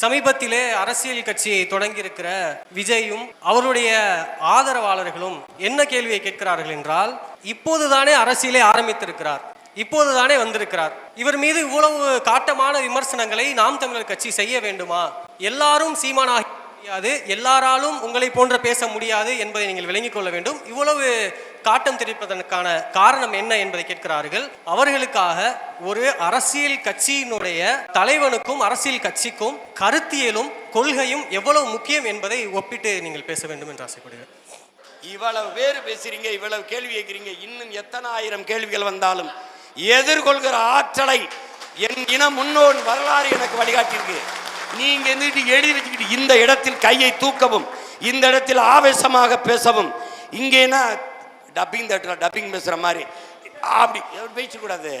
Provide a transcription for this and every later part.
சமீபத்திலே அரசியல் கட்சியை தொடங்கியிருக்கிற விஜயும் அவருடைய ஆதரவாளர்களும் என்ன கேள்வியை கேட்கிறார்கள் என்றால் இப்போதுதானே அரசியலை ஆரம்பித்திருக்கிறார். இப்போதுதானே வந்திருக்கிறார். இவர் மீது இவ்வளவு காட்டமான விமர்சனங்களை நாம் தமிழர் கட்சி செய்ய வேண்டுமா? எல்லாரும் சீமானாக முடியாது. எல்லாராலும் உங்களை போன்ற பேச முடியாது என்பதை நீங்கள் விளங்கிக் கொள்ள வேண்டும். இவ்வளவு காட்டம் தெரிவிப்பதற்கான காரணம் என்ன என்பதை கேட்கிறார்கள். அவர்களுக்காக ஒரு அரசியல் கட்சியினுடைய தலைவனுக்கும் அரசியல் கட்சிக்கும் கருத்தியலும் கொள்கையும் எவ்வளவு முக்கியம் என்பதை ஒப்பிட்டு நீங்கள் பேச வேண்டும் என்று ஆசைப்படுகிறேன். இவ்வளவு பேர் பேசுறீங்க இவ்வளவு கேள்வி கேட்கிறீங்க. இன்னும் எத்தனை ஆயிரம் கேள்விகள் வந்தாலும் எதிர்கொள்கிற ஆற்றலை என் இன முன்னோன் வரலாறு எனக்கு வழிகாட்டியிருக்கு. நீங்க இருந்துட்டு எழுதி வச்சுக்கிட்டு இந்த இடத்தில் கையை தூக்கவும் இந்த இடத்தில் ஆவேசமாக பேசவும் இங்கேனா டப்பிங் தேட்டரில் டப்பிங் பேசுகிற மாதிரி. அப்படி பேசக்கூடாது.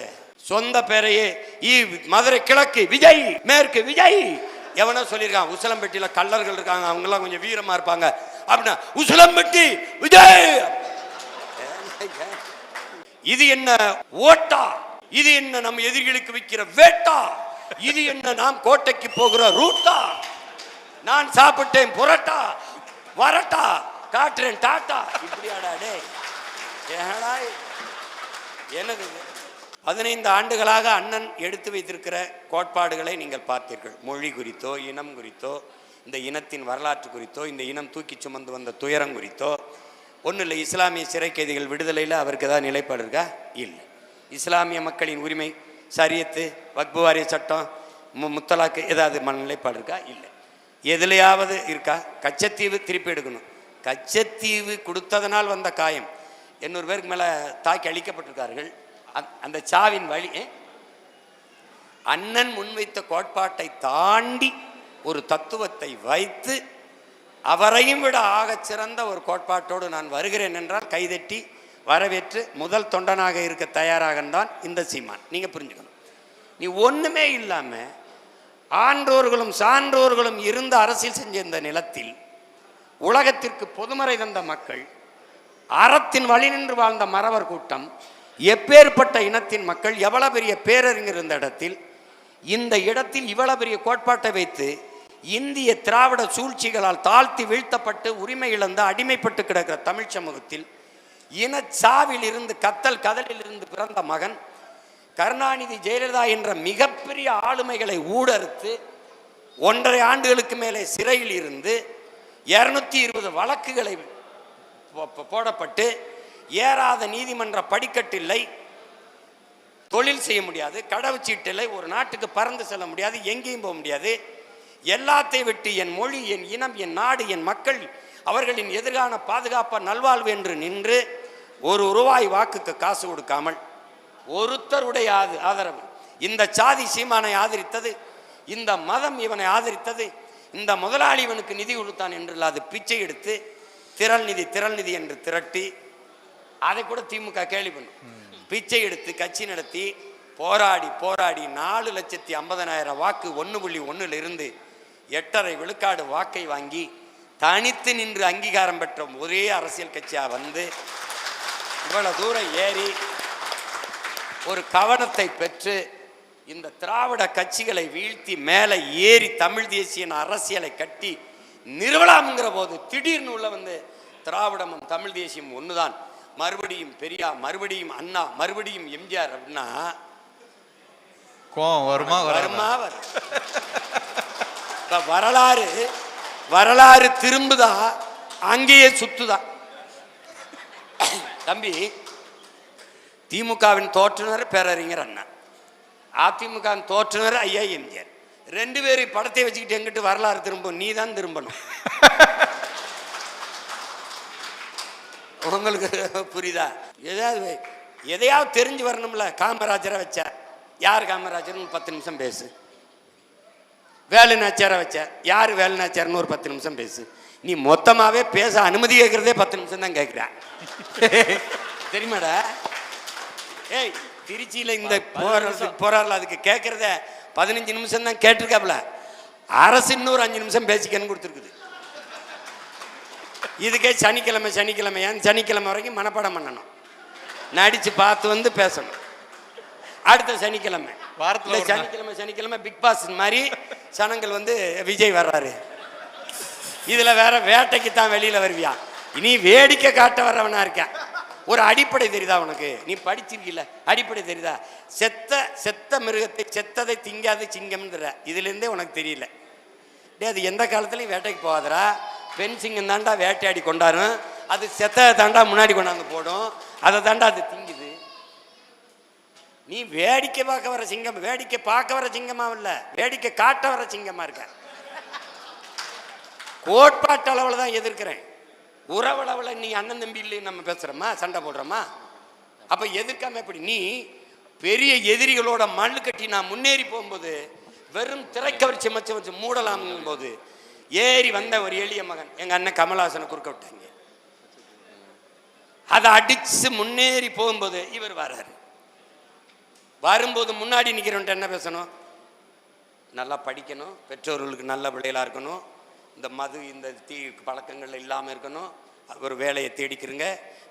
சொந்த பேரையே ஈ மதுரை கிழக்கு விஜய் மேற்கு விஜய். எவனோ சொல்லியிருக்கான் உசலம்பட்டியில் கல்லர்கள் இருக்காங்க அவங்கெல்லாம் கொஞ்சம் வீரமா இருப்பாங்க. அப்படின்னா உசலம்பட்டி விஜய். இது என்ன ஓட்டா? இது என்ன நம்ம எதிரிகளுக்கு விற்கிற வேட்டா? இது என்ன நாம் கோட்டைக்கு போகிற ரூட்டா? நான் சாப்பிட்டேன் புரட்டா வரட்டா காட்டுறேன் டாட்டா. இப்படியாடா டேய். ஏடா இது? என்னது பதினைந்து ஆண்டுகளாக அண்ணன் எடுத்து வைத்திருக்கிற கோட்பாடுகளை நீங்கள் பார்த்தீர்கள். மொழி குறித்தோ இனம் குறித்தோ இந்த இனத்தின் வரலாற்று குறித்தோ இந்த இனம் தூக்கி சுமந்து வந்த துயரம் குறித்தோ ஒன்றும் இல்லை இஸ்லாமிய சிறை கைதிகள் விடுதலையில் அவருக்கு ஏதாவது நிலைப்பாடு இருக்கா? இல்லை. இஸ்லாமிய மக்களின் உரிமை சரியத்து வக்பு வாரிய சட்டம் மு முத்தலாக்கு ஏதாவது மன நிலைப்பாடு இருக்கா? இல்லை. எதுலையாவது இருக்கா? கச்சத்தீவு திருப்பி எடுக்கணும். கச்சத்தீவு கொடுத்ததனால் வந்த காயம். எண்ணூறு பேருக்கு மேலே தாக்கி அழிக்கப்பட்டிருக்கார்கள். அந்த- அந்த சாவின் வழி அண்ணன் முன்வைத்த கோட்பாட்டை தாண்டி ஒரு தத்துவத்தை வைத்து அவரையும் விட ஆகச் சிறந்த ஒரு கோட்பாட்டோடு நான் வருகிறேன் என்றால் கைதட்டி வரவேற்று முதல் தொண்டனாக இருக்க தயாராக தான் இந்த சீமான். நீங்கள் புரிஞ்சுக்கணும். நீ ஒன்றுமே இல்லாமல் ஆன்றோர்களும் சான்றோர்களும் இருந்த அரசியல் செஞ்ச இந்த நிலத்தில் உலகத்திற்கு பொதுமறை தந்த மக்கள் அறத்தின் வழி நின்று வாழ்ந்த மறவர் கூட்டம் எப்பேற்பட்ட இனத்தின் மக்கள் எவ்வளவு பெரிய பேரறிஞர் இருந்த இடத்தில் இந்த இடத்தில் இவ்வளவு பெரிய கோட்பாட்டை வைத்து இந்திய திராவிட சூழ்ச்சிகளால் தாழ்த்தி வீழ்த்தப்பட்டு உரிமை இழந்து அடிமைப்பட்டு கிடக்கிற தமிழ் சமூகத்தில் இனச்சாவில் இருந்து கத்தல் கதலில் இருந்து பிறந்த மகன் கருணாநிதி ஜெயலலிதா என்ற மிகப்பெரிய ஆளுமைகளை ஊடறுத்து ஒன்றரை ஆண்டுகளுக்கு மேலே சிறையில் இருந்து இருநூத்தி இருபது வழக்குகளை போடப்பட்டு ஏறாத நீதிமன்ற படிக்கட்டில்லை. தொழில் செய்ய முடியாது. கடவுச்சீட்டு இல்லை ஒரு நாட்டுக்கு பறந்து செல்ல முடியாது. எங்கேயும் போக முடியாது. எல்லாத்தை விட்டு என் மொழி என் இனம் என் நாடு என் மக்கள் அவர்களின் எதிர்கான பாதுகாப்பாக நல்வாழ்வு என்று நின்று ஒரு ரூபாய் வாக்குக்கு காசு கொடுக்காமல் ஒருத்தருடைய ஆது- ஆதரவு. இந்த சாதி சீமானை ஆதரித்தது இந்த மதம் இவனை ஆதரித்தது இந்த முதலாளி இவனுக்கு நிதி கொடுத்தான் என்று அது பிச்சை எடுத்து திரள் நிதி திரள் நிதி என்று திரட்டி அதை கூட திமுக கேள்வி பண்ணும் பிச்சை எடுத்து கட்சி நடத்தி போராடி போராடி நாலு லட்சத்தி ஐம்பதனாயிரம் வாக்கு ஒன்று புள்ளி ஒன்றில் இருந்து எட்டரை விழுக்காடு வாக்கை வாங்கி தனித்து நின்று அங்கீகாரம் பெற்ற ஒரே அரசியல் கட்சியாக வந்து இவ்வளவு தூரம் ஏறி ஒரு கவனத்தை பெற்று இந்த திராவிட கட்சிகளை வீழ்த்தி மேலே ஏறி தமிழ் தேசியன் அரசியலை கட்டி நிறுவலாம்ங்கிற போது திடீர்னு உள்ள வந்து திராவிடமும் தமிழ் தேசியம் ஒண்ணுதான். மறுபடியும் பெரியா மறுபடியும் அண்ணா மறுபடியும் எம்ஜிஆர் அப்படின்னா கோவம் வருமா வருமா வரும் வரலாறு வரலாறு திரும்புதா அங்கேயே சுத்துதா. தம்பி திமுகவின் தோற்றுனர் பேரறிஞர் அண்ணா. அதிமுகவின் தோற்றுனர் ஐயா எம்ஜிஆர். ரெண்டு பேரும் படத்தை வச்சுக்கிட்டு எங்கிட்டு வரலாறு திரும்பும்? நீ தான் திரும்பணும். உங்களுக்கு புரியுதா? ஏதாவது எதையாவது தெரிஞ்சு வரணும்ல காமராஜரை வச்ச. யார் காமராஜர்னு பத்து நிமிஷம் பேசு. வேலுநாச்சியாரை வச்ச. யார் வேலுநாச்சியார்னு ஒரு பத்து நிமிஷம் பேசு. நீ மொத்தமாவே பேச அனுமதி கேட்கறதே பத்து நிமிஷம் தான் கேட்குற தெரியுமாடா? ஏய் திருச்சியில இந்த போராட்ட போராடல அதுக்கு கேட்கறத பதினஞ்சு நிமிஷம் தான் கேட்டிருக்காப்ல அரசு இன்னொரு அஞ்சு நிமிஷம் பேசிக்கன்னு கொடுத்துருக்குது. இதுக்கே சனிக்கிழமை சனிக்கிழமை ஏன் சனிக்கிழமை வரைக்கும் மனப்பாடம் பண்ணணும். நடிச்சு பார்த்து வந்து பேசணும். அடுத்த சனிக்கிழமை. வாரத்துல. சனிக்கிழமை சனிக்கிழமை பிக் பாஸ் மாதிரி சனங்கள் வந்து விஜய் வர்றாரு. இதுல வேற வேட்டைக்கு தான் வெளியில வருவியா? நீ வேடிக்கை காட்ட வர்றவனா இருக்க ஒரு அடிப்படை தெரியுதா உனக்கு? நீ படிச்சிருக்கில்ல அடிப்படை தெரியுதா? செத்த செத்த மிருகத்தை செத்ததை திங்காத சிங்கம்ன்ற. இதுலேருந்தே உனக்கு தெரியல. டே அது எந்த காலத்துலையும் வேட்டைக்கு போகாதடா. பெண் சிங்கம் தாண்டா வேட்டையாடி கொண்டாரும் அது செத்த தாண்டா முன்னாடி கொண்டாந்து போடும். அதை தாண்டா அது திங்குது. நீ வேடிக்கை பார்க்க வர சிங்கம் வேடிக்கை பார்க்க வர சிங்கமாக இல்லை. வேடிக்கை காட்ட வர சிங்கமாக இருக்க. கோட்பாட்டு அளவில் தான் எதிர்க்கிறேன். உறவளவில் நீ அண்ணன் தம்பி இல்லைன்னு நம்ம பேசுகிறோமா சண்டை போடுறோமா? அப்போ எதிர்க்காம எப்படி? நீ பெரிய எதிரிகளோட மண்ணு கட்டி நான் முன்னேறி போகும்போது வெறும் திரைக்கவர்ச்சி மச்ச வச்சு மூடலாம்ங்கும் போது ஏறி வந்த ஒரு எளிய மகன் எங்கள் அண்ணன் கமலஹாசனை குறுக்க விட்டாங்க. அதை அடிச்சு முன்னேறி போகும்போது இவர் வர்றாரு. வரும்போது முன்னாடி நிற்கிறவன்ட்டு என்ன பேசணும்? நல்லா படிக்கணும் பெற்றோர்களுக்கு நல்ல பிள்ளைகளாக இருக்கணும் இந்த மது இந்த தீ பழக்கங்கள் இல்லாமல் இருக்கணும். ஒரு வேலையை தேடிக்கிறங்க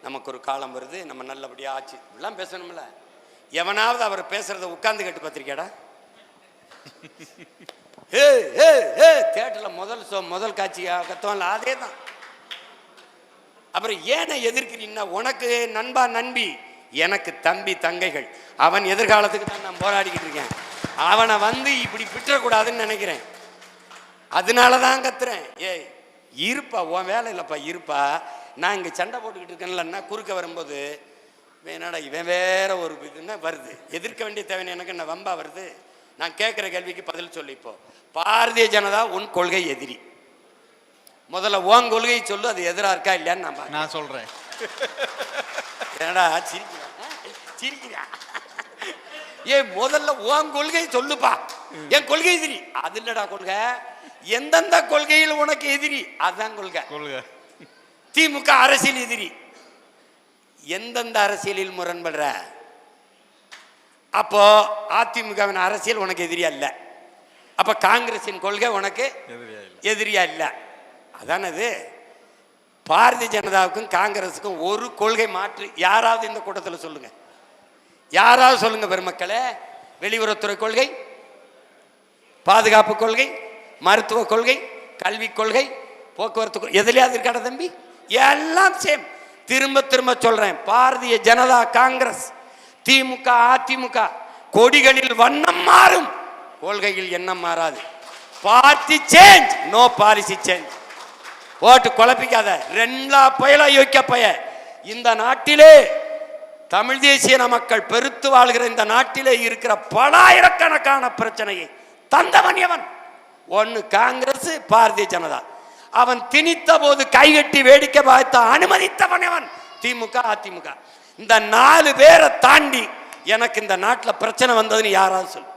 நமக்கு ஒரு காலம் வருது. நம்ம நல்லபடியாக ஆச்சு. இப்படிலாம் பேசணும்ல. எவனாவது அவர் பேசுறத உட்கார்ந்து கேட்டு பார்த்திருக்கியாடா? ஏ ஏ ஏ தேட்டரில் முதல் ஷோ முதல் காட்சி கத்தவன்ல அதே தான் அப்புறம் ஏனை எதிர்க்கிறீங்கன்னா உனக்கு நண்பா நண்பி எனக்கு தம்பி தங்கைகள். அவன் எதிர்காலத்துக்கு தான் நான் போராடிக்கிட்டு இருக்கேன். அவனை வந்து இப்படி விட்டுறக்கூடாதுன்னு நினைக்கிறேன். அதனால தான் கத்துறேன். ஏய் இருப்பா உன் வேலை இல்லைப்பா இருப்பா. நான் இங்கே சண்டை போட்டுக்கிட்டு இருக்கேன்லன்னா குறுக்க வரும்போது என்னடா இவன் வேற ஒரு இதுன்னா வருது. எதிர்க்க வேண்டிய தேவை எனக்கு என்ன வம்பா வருது? நான் கேட்குற கேள்விக்கு பதில் சொல்லு இப்போ. பாரதிய ஜனதா உன் கொள்கை எதிரி. முதல்ல உன் கொள்கையை சொல்லு அது எதிரா இருக்கா இல்லையான்னு நான். நான் சொல்றேன். என்னடா சிரிக்கிறா? சிரிக்கிறா? ஏ முதல்ல உன் கொள்கை சொல்லுப்பா. என் கொள்கை எதிரி. அது இல்லடா கொள்கை. எந்தெந்த கொள்கையில் உனக்கு எதிரி? அதுதான் கொள்கை. கொள்க. திமுக அரசியல் எதிரி. எந்தெந்த அரசியலில் முரண்படுற? அப்போ அதிமுகவின் அரசியல் உனக்கு எதிரியா இல்ல. அப்ப காங்கிரசின் கொள்கை உனக்கு எதிரியா இல்ல. இல்ல. அதானது பாரதிய ஜனதாவுக்கும் காங்கிரஸுக்கும் ஒரு கொள்கை மாற்று. யாராவது இந்த கூட்டத்தில் சொல்லுங்க. யாராவது சொல்லுங்க பெருமக்களே. வெளியுறவுத்துறை கொள்கை பாதுகாப்பு கொள்கை மருத்துவ கொள்கை கல்விக் கொள்கை போக்குவரத்து எதுலையாவது இருக்காடா தம்பி? எல்லாம் சேம் திரும்ப திரும்ப சொல்றேன். பாரதிய ஜனதா காங்கிரஸ் திமுக அதிமுக கொடிகளில் வண்ணம் மாறும். கொள்கையில் எண்ணம் மாறாது. Party change no policy change போட்டு குழப்பிக்காத. ரெண்டா பயலா யோக்கிய பய. இந்த நாட்டிலே தமிழ் தேசிய மக்கள் பெருத்து வாழ்கிற இந்த நாட்டிலே இருக்கிற பலாயிரக்கணக்கான பிரச்சனையை தந்தவன் எவன்? ஒன்று காங்கிரஸ் பாரதிய ஜனதா. அவன் திணித்த போது கைகட்டி வேடிக்கை பார்த்த அனுமதித்தவன் அவன். திமுக அதிமுக. இந்த நாலு பேரை தாண்டி எனக்கு இந்த நாட்டில் பிரச்சனை வந்ததுன்னு யாராவது சொல்லு.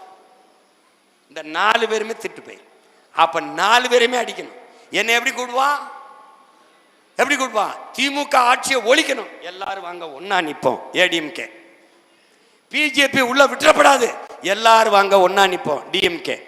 இந்த நாலு பேருமே திட்டு போய் அப்போ நாலு பேருமே அடிக்கணும். என்னை எப்படி கூடுவான் எப்படி கூடுவான் திமுக ஆட்சியை ஒழிக்கணும். எல்லாரும் வாங்க ஒன்னா நிற்போம் ஏடிஎம்கே. பிஜேபி உள்ள விட்டுறப்படாது. எல்லாரும் வாங்க ஒன்னா நிற்போம் டிஎம்கே.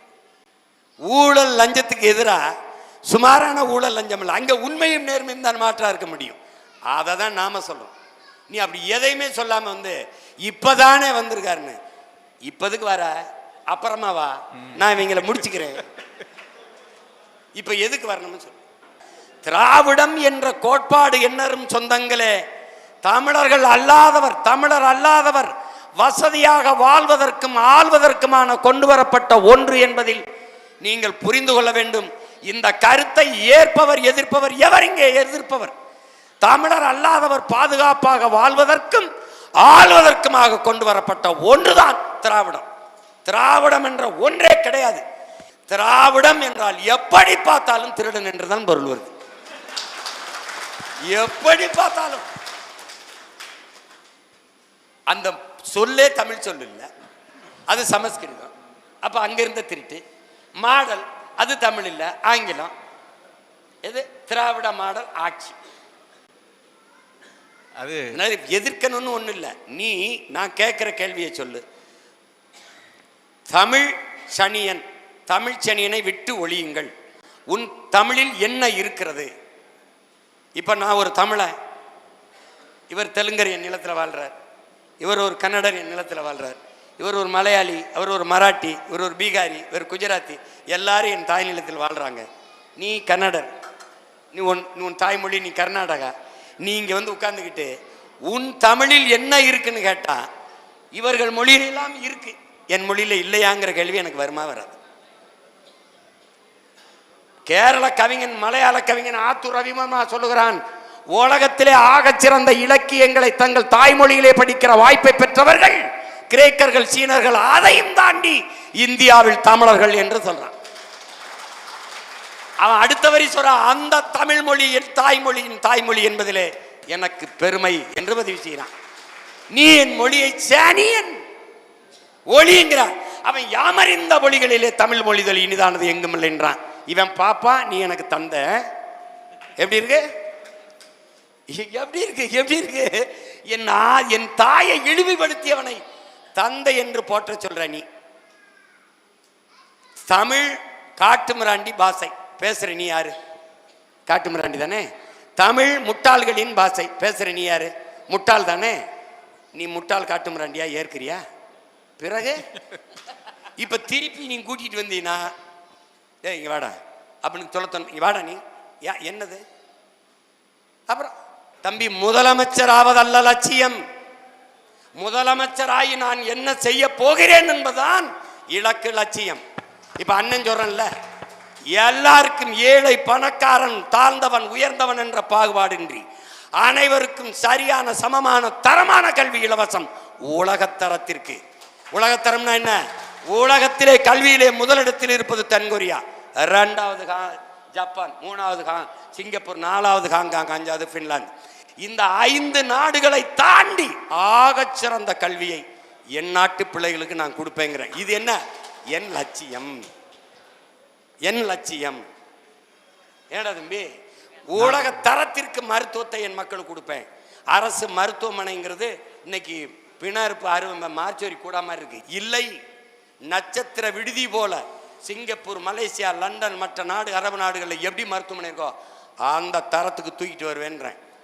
ஊழல் லஞ்சத்துக்கு எதிராக சுமாரான ஊழல் லஞ்சம் இல்லை. அங்கே உண்மையும் நேர்மையும் தான் மாற்றாக இருக்க முடியும். அதை தான் நாம சொல்கிறோம் நீ அப்படி எதையுமே சொல்லாமல் வந்து இப்போதானே வந்திருக்காருன்னு. இப்போதுக்கு வர? அப்புறமா வா. நான் இவங்களை முடிச்சுக்கிறேன். இப்போ எதுக்கு வரணும்னு சொல்லு. திராவிடம் என்ற கோட்பாடு என்னரும் சொந்தங்களே. தமிழர்கள் அல்லாதவர் தமிழர் அல்லாதவர் வசதியாக வாழ்வதற்கும் ஆள்வதற்குமான கொண்டு வரப்பட்ட ஒன்று என்பதில் நீங்கள் புரிந்து கொள்ள வேண்டும். இந்த கருத்தை ஏற்பவர் எதிர்ப்பவர் எவர் இங்கே எதிர்ப்பவர்? தமிழர் அல்லாதவர் பாதுகாப்பாக வாழ்வதற்கும் ஆள்வதற்குமாக கொண்டு வரப்பட்ட ஒன்றுதான் திராவிடம். திராவிடம் என்ற ஒன்றே கிடையாது. திராவிடம் என்றால் எப்படி பார்த்தாலும் திருடன் என்றுதான் பொருள் வருது. எப்படி பார்த்தாலும். அந்த சொல்லே தமிழ் சொல் இல்லை அது சமஸ்கிருதம். அப்ப அங்கிருந்த திருட்டு. மாடல் அது தமிழ் இல்ல ஆங்கிலம். எது? திராவிட மாடல் ஆட்சி. அது எதிர்க்கணும்னு ஒண்ணும் இல்ல. நீ நான் கேட்கிற கேள்வியை சொல்லு. தமிழ் சனியன் தமிழ் சனியனை விட்டு ஒழியுங்கள். உன் தமிழில் என்ன இருக்கிறது? இப்ப நான் ஒரு தமிழன் இவர் தெலுங்கர் என் நிலத்தில் வாழ்றார். இவர் ஒரு கன்னடர் என் நிலத்தில் வாழ்றார். இவர் ஒரு மலையாளி அவர் ஒரு மராட்டி இவர் ஒரு பீகாரி இவர் குஜராத்தி. எல்லாரும் என் தாய் நிலத்தில் வாழ்கிறாங்க நீ கன்னடர். நீ உன் நீ உன் தாய்மொழி நீ கர்நாடகா. நீ இங்கே வந்து உட்காந்துக்கிட்டு உன் தமிழில் என்ன இருக்குன்னு கேட்டால் இவர்கள் மொழியிலெல்லாம் இருக்கு. என் மொழியில் இல்லையாங்கிற கேள்வி எனக்கு வருமா வராது. கேரள கவிஞன் மலையாள கவிஞன் ஆத்தூர் ரவிமர்மா சொல்லுகிறான் உலகத்திலே ஆகச்சிறந்த இலக்கியங்களை தங்கள் தாய்மொழியிலே படிக்கிற வாய்ப்பை பெற்றவர்கள் கிரேக்கர்கள் சீனர்கள் அதையும் தாண்டி இந்தியாவில் தமிழர்கள் என்று சொல்றான். அவன் அடுத்த வரி சொல்றான் அந்த தமிழ் மொழி என் தாய்மொழியின் தாய்மொழி என்பதிலே எனக்கு பெருமை என்று பதிவு செய்கிறான். நீ என் மொழியை சேனியன் ஒளிங்கிறான். அவன் யாமறிந்த மொழிகளிலே தமிழ் மொழிதல் இனிதானது எங்கும் இல்லைன்றான் இவன் பாப்பா நீ எனக்கு தந்த எப்படி இருக்கு? எப்படி இருக்கு? எப்படி இருக்கு? என் என் தாயை இழிவுபடுத்தியவனை தந்தை என்று போற்ற சொல்ற நீ. தமிழ் காட்டுமிராண்டி பாஷை பேசுற நீ யாரு? காட்டுமிராண்டி தானே? தமிழ் முட்டாள்களின் பாஷை பேசுற நீ யாரு? முட்டாள் தானே? நீ முட்டாள் காட்டுமிராண்டியா ஏற்கிறியா? பிறகு? இப்ப திருப்பி நீ கூட்டிட்டு வந்தீங்கன்னா டேய் இங்க வாடா. அப்படின்னு சொல்ல இங்க வாடா நீ. என்னது? அப்புறம் தம்பி முதலமைச்சர் ஆவதல்ல லட்சியம். முதலமைச்சராகி நான் என்ன செய்ய போகிறேன் என்பதுதான் இலக்கு லட்சியம். இப்ப அண்ணன் சொல்றேன்ல எல்லாருக்கும் ஏழை பணக்காரன் தாழ்ந்தவன் உயர்ந்தவன் என்ற பாகுபாடின்றி அனைவருக்கும் சரியான சமமான தரமான கல்வி இலவசம் உலகத்தரத்திற்கு உலகத்தரம்னா என்ன? உலகத்திலே கல்வியிலே முதலிடத்தில் இருப்பது தென்கொரியா. ரெண்டாவது கா- ஜப்பான் மூணாவது கா சிங்கப்பூர் நாலாவது ஹாங்காங் அஞ்சாவது பின்லாந்து இந்த ஐந்து நாடுகளை தாண்டி ஆக சிறந்த கல்வியை என் நாட்டு பிள்ளைகளுக்கு நான் கொடுப்பேங்கிறேன். இது என்ன? என் லட்சியம். என் லட்சியம். ஏடா தம்பி? உலக தரத்திற்கு மருத்துவத்தை என் மக்களுக்கு கொடுப்பேன். அரசு மருத்துவமனைங்கிறது இன்னைக்கு பிணறுப்பு அறுவை மார்ச்சோரி கூட மாதிரி இருக்கு. இல்லை நட்சத்திர விடுதி போல சிங்கப்பூர் மலேசியா லண்டன் மற்ற நாடு அரபு நாடுகளில் எப்படி மருத்துவமனை இருக்கோ அந்த தரத்துக்கு தூக்கிட்டு வருவேன்றேன்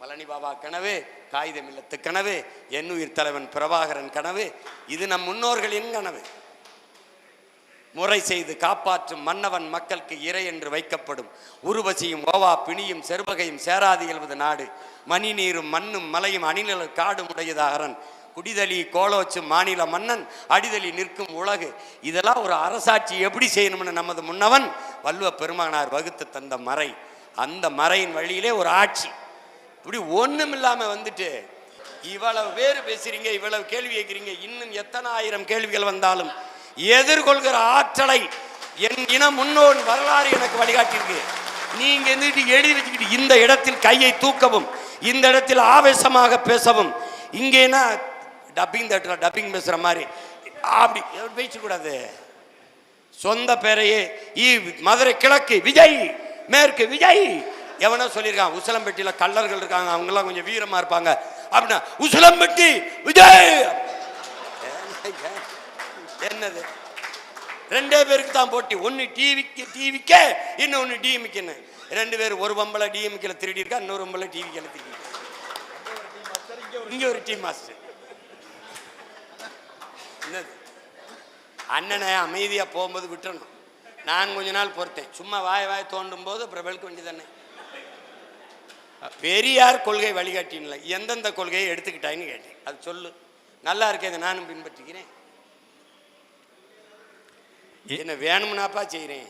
பழனி பாபா கனவு காகிதம் இல்லத்து கனவு எண்ணுயிர் தலைவன் பிரபாகரன் கனவு இது நம் முன்னோர்களின் கனவு. முறை செய்து காப்பாற்றும் மன்னவன் மக்களுக்கு இறை என்று வைக்கப்படும். உருவசியும் ஓவா பிணியும் செருபகையும் சேராது எழுவது நாடு. மணி நீரும் மண்ணும் மலையும் அணிநிழல் காடும் உடையதாகரன் அரண். குடிதலி கோலோச்சும் மாநில மன்னன் அடிதலி நிற்கும் உலகு. இதெல்லாம் ஒரு அரசாட்சி எப்படி செய்யணும்னு நமது முன்னவன் வல்லுவ பெருமானார் வகுத்து தந்த மறை. அந்த மறையின் வழியிலே ஒரு ஆட்சி. இப்படி ஒன்றும் இல்லாமல் வந்துட்டு இவ்வளவு பேர் பேசுறீங்க இவ்வளவு கேள்வி கேட்குறீங்க இன்னும் எத்தனை ஆயிரம் கேள்விகள் வந்தாலும் எதிர்கொள்கிற ஆற்றலை என் இன முன்னோன் வரலாறு எனக்கு வழிகாட்டியிருக்கு. நீங்க இருந்துட்டு எழுதி வச்சுக்கிட்டு இந்த இடத்தில் கையை தூக்கவும் இந்த இடத்தில் ஆவேசமாக பேசவும் இங்கேனா டப்பிங் தேட்டர் டப்பிங் பேசுற மாதிரி அப்படி பேசக்கூடாது சொந்த பேரையே மதுரை கிழக்கு விஜய் மேற்கு விஜய். எவனோ சொல்லியிருக்கான் உசிலம்பட்டியில் கல்லர்கள் இருக்காங்க அவங்கெல்லாம் கொஞ்சம் வீரமாக இருப்பாங்க. அப்படின்னா உசலம்பட்டி விஜய்! என்னது? ரெண்டே பேருக்கு தான் போட்டி. ஒன்று டிவிக்கு டிவிக்கே இன்னொன்று டிஎம்கின்னு ரெண்டு பேர் ஒரு பம்பளை டிஎம்கில் திருடி இருக்கா இன்னொரு பம்பளை டிவிக்கில் திருடி இங்கே ஒரு டீம் மாஸ்டர். என்னது? அண்ணனை அமைதியாக போகும்போது விட்டுறணும். நான் கொஞ்ச நாள் பொறுத்தேன். சும்மா வாய வாய தோண்டும் போது பிரபலுக்கு வெளுக்க வேண்டியதானே பெரியார் கொள்கை வழிகாட்டின்ல எந்தெந்த கொள்கையை எடுத்துக்கிட்டான்னு கேட்டேன். அது சொல்லு. நல்லா இருக்கே இதை நானும் பின்பற்றிக்கிறேன் என்ன வேணும்னாப்பா செய்கிறேன்.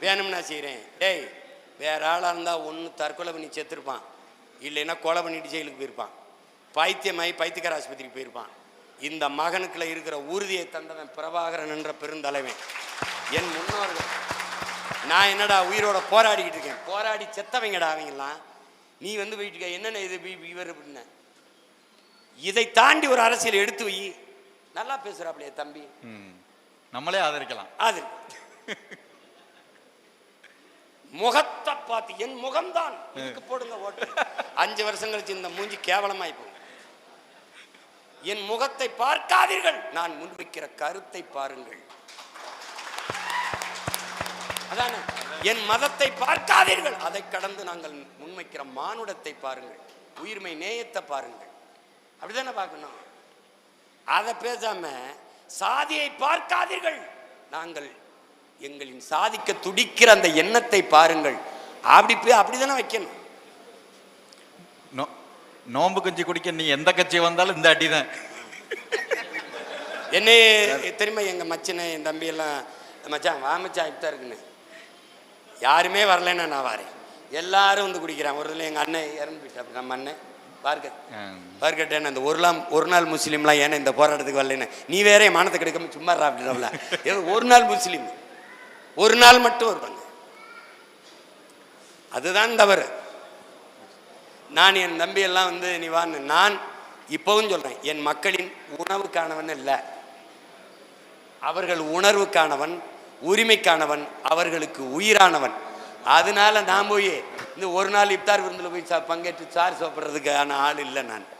வேணும்னா செய்கிறேன். டேய் வேற ஆளாக இருந்தால் ஒன்று தற்கொலை பண்ணி செத்துருப்பான். இல்லைன்னா கொலை பண்ணிட்டு ஜெயிலுக்கு போயிருப்பான். பைத்தியமாயி பைத்தியக்கார ஆஸ்பத்திரிக்கு போயிருப்பான். இந்த மகனுக்குள்ள இருக்கிற உறுதியை தந்தவன் பிரபாகரன் என்ற பெருந்தலைவன். என் முன்னோர்கள் நான் என்னடா உயிரோட போராடிக்கிட்டு இருக்கேன்? போராடி செத்தவங்கடா அவங்கெல்லாம். நீ வந்து போயிட்டு இருக்க என்னென்ன இது இவர் அப்படின்ன இதை தாண்டி ஒரு அரசியல் எடுத்து வை. நல்லா பேசுறாப்லையே தம்பி. நம்மளே ஆதரிக்கலாம். அது முகத்தை பார்த்து என் முகம்தான். இதுக்கு போடுங்க ஓட்டு. அஞ்சு வருஷம் கழிச்சு இந்த மூஞ்சி கேவலமாய் போகும் என் முகத்தை பார்க்காதீர்கள். நான் முன்வைக்கிற கருத்தை பாருங்கள். அதானே? என் மதத்தை பார்க்காதீர்கள். அதை கடந்து நாங்கள் முன்வைக்கிற மானுடத்தை பாருங்கள். உயிர்மை நேயத்தை பாருங்கள். அப்படிதானே பார்க்கணும்? அதை பேசாம சாதியை பார்க்காதீர்கள். நாங்கள் எங்களின் சாதிக்க துடிக்கிற அந்த எண்ணத்தை பாருங்கள். அப்படி போய் அப்படிதானே வைக்கணும்? நோ- நோன்பு கஞ்சி குடிக்க நீ எந்த கட்சி வந்தாலும் இந்த அடிதான். என்னை தெரியுமா எங்க மச்சனை என் தம்பி எல்லாம் மச்சான் வா மச்சான் இப்பதான் இருக்குன்னு. யாருமே வரலைன்னா நான் வரேன். எல்லாரும் வந்து குடிக்கிறான் ஒரு இதில் எங்கள் அண்ணன் இறந்து போயிட்டா நம்ம அண்ணன் பார்க்க பார்க்கட்டேன் அந்த ஒரு நாள் ஒரு நாள் முஸ்லீம்லாம் ஏன்னா இந்த போராட்டத்துக்கு வரலன்னு? நீ வேற மனத்தை கிடைக்காம சும்மா அப்படின்றவல ஏதோ ஒரு நாள் முஸ்லீம். ஒரு நாள் மட்டும் வருவாங்க. அதுதான் தவறு. நான் என் தம்பி எல்லாம் வந்து நீ வான்னு நான் இப்பவும் சொல்றேன். என் மக்களின் உணவுக்கானவன் இல்லை. அவர்கள் உணர்வுக்கானவன் உரிமைக்கானவன் அவர்களுக்கு உயிரானவன். அதனால நான் போய் இந்த ஒரு நாள் இப்தார் விருந்தில் போய் சா- பங்கேற்று சார் சாப்பிட்றதுக்கான ஆள் இல்லை நான்.